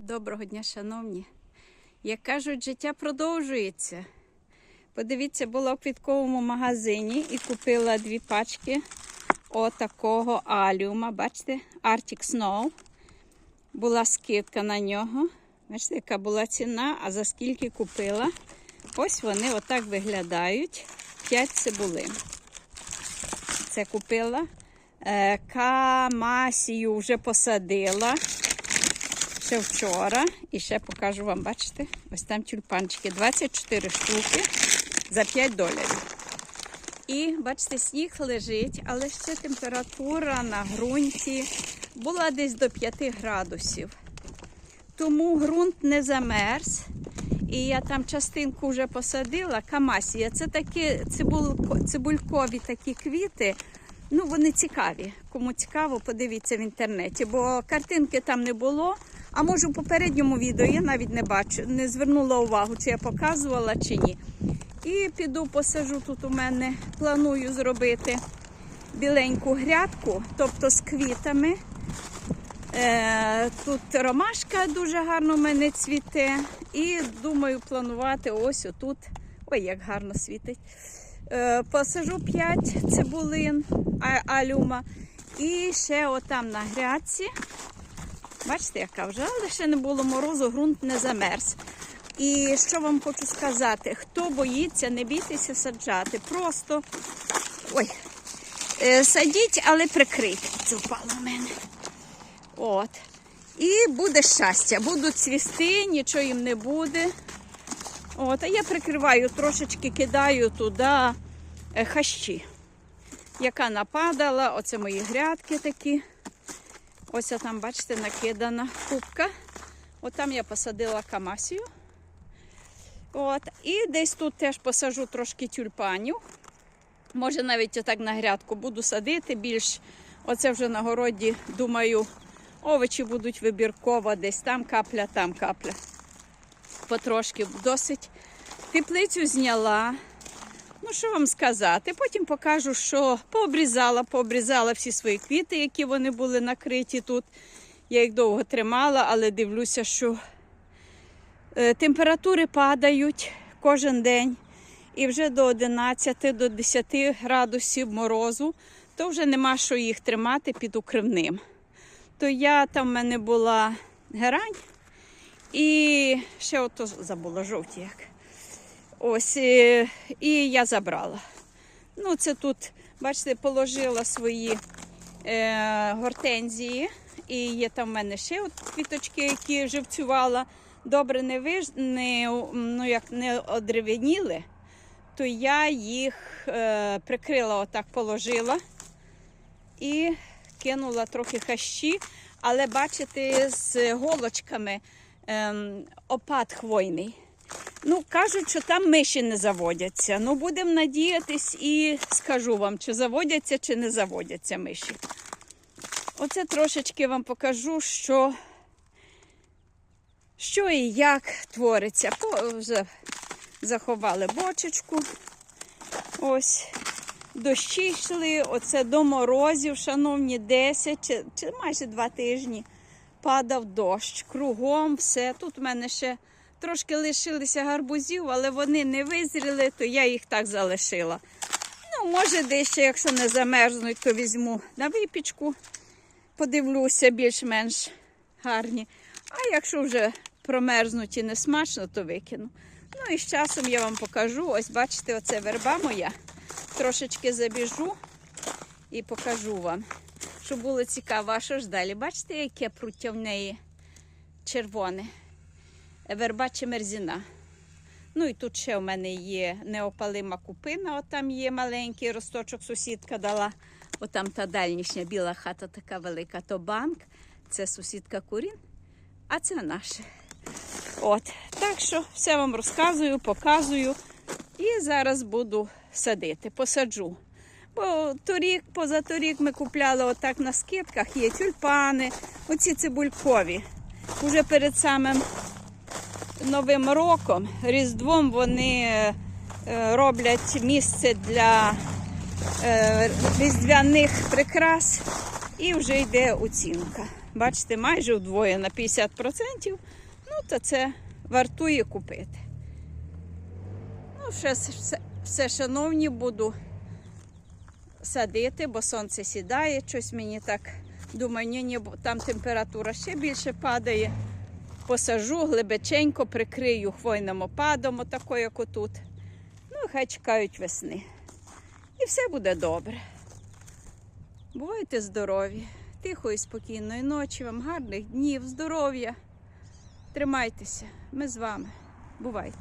Доброго дня, шановні. Як кажуть, життя продовжується. Подивіться, була в квітковому магазині і купила дві пачки отакого аліума. Бачите, Arctic Snow. Була скидка на нього. Бачите, яка була ціна, а за скільки купила. Ось вони отак виглядають. 5 цибулин. Це купила. Е, Камасію вже посадила ще вчора. І ще покажу вам, бачите, ось там тюльпанчики. 24 штуки за 5 доларів. І бачите, сніг лежить, але ще температура на ґрунті була десь до 5 градусів. Тому ґрунт не замерз. І я там частинку вже посадила. Камасія. Це такі цибулько, цибулькові такі квіти. Ну, вони цікаві. Кому цікаво, подивіться в інтернеті, бо картинки там не було. А може в попередньому відео я навіть не бачу, не звернула увагу, чи я показувала, чи ні. І піду посажу тут у мене, планую зробити біленьку грядку, тобто з квітами. Е, тут ромашка дуже гарно в мене цвіте. І думаю планувати ось отут. Ой, як гарно світить. Е, посажу 5 цибулин алюма. І ще отам на грядці. Бачите, яка вже, але ще не було морозу, ґрунт не замерз. І що вам хочу сказати: хто боїться, не бійтеся саджати. Просто ой, е, садіть, але прикрийте. Це впало в мене. От. І буде щастя. Будуть цвісти, нічого їм не буде. От, а я прикриваю, трошечки кидаю туди е, хащі, яка нападала. Оце мої грядки такі. Ось там, бачите, накидана кубка. От там я посадила камасію. От. І десь тут теж посажу трошки тюльпанів. Може, навіть отак на грядку буду садити більш. Оце вже на городі, думаю, овочі будуть вибірково, десь там капля, там капля. Потрошки досить. Теплицю зняла. Ну, що вам сказати? Потім покажу, що пообрізала, пообрізала всі свої квіти, які вони були накриті тут. Я їх довго тримала, але дивлюся, що е, температури падають кожен день. І вже до 11 до 10 градусів морозу, то вже нема що їх тримати під укривним. То я там в мене була герань і ще ото забула жовті як. Ось, е, і я забрала. Ну, це тут, бачите, положила свої е, гортензії. І є там в мене ще от квіточки, які живцювала. Добре не виж... не, ну, як не одревеніли, то я їх е, прикрила, отак положила і кинула трохи хащі, але бачите, з голочками ем, опад хвойний. Ну, кажуть, що там миші не заводяться. Ну, будемо надіятись і скажу вам, чи заводяться, чи не заводяться миші. Оце трошечки вам покажу, що, що і як твориться. По, вже заховали бочечку. Ось. Дощі йшли, оце до морозів, шановні, 10 чи, чи майже 2 тижні. Падав дощ. Кругом все. Тут в мене ще трошки лишилися гарбузів, але вони не визріли, то я їх так залишила. Ну, може, десь ще, якщо не замерзнуть, то візьму на випічку. Подивлюся, більш-менш гарні. А якщо вже промерзнуть і не смачно, то викину. Ну і з часом я вам покажу. Ось бачите, оце верба моя. Трошечки забіжу і покажу вам, щоб було цікаво. А що ж далі? Бачите, яке пруття в неї червоне. Верба мерзіна. Ну і тут ще в мене є неопалима купина, от там є маленький росточок, сусідка дала. Отам та дальнішня біла хата така велика, то банк. Це сусідка курін, а це наше. От. Так що все вам розказую, показую. І зараз буду садити, посаджу. Бо торік, позаторік ми купляли отак на скидках, є тюльпани, оці цибулькові. Уже перед самим Новим роком, Різдвом вони е, роблять місце для е, різдвяних прикрас і вже йде оцінка. бачите, майже вдвоє на 50%, ну то це вартує купити. Ну, ще все, все шановні, буду садити, бо сонце сідає, щось мені так думаю, ні, ні, там температура ще більше падає. Посажу глибоченько, прикрию хвойним опадом, отако, як отут. Ну, хай чекають весни. І все буде добре. Бувайте здорові, тихої, спокійної ночі, вам гарних днів, здоров'я. Тримайтеся, ми з вами. Бувайте.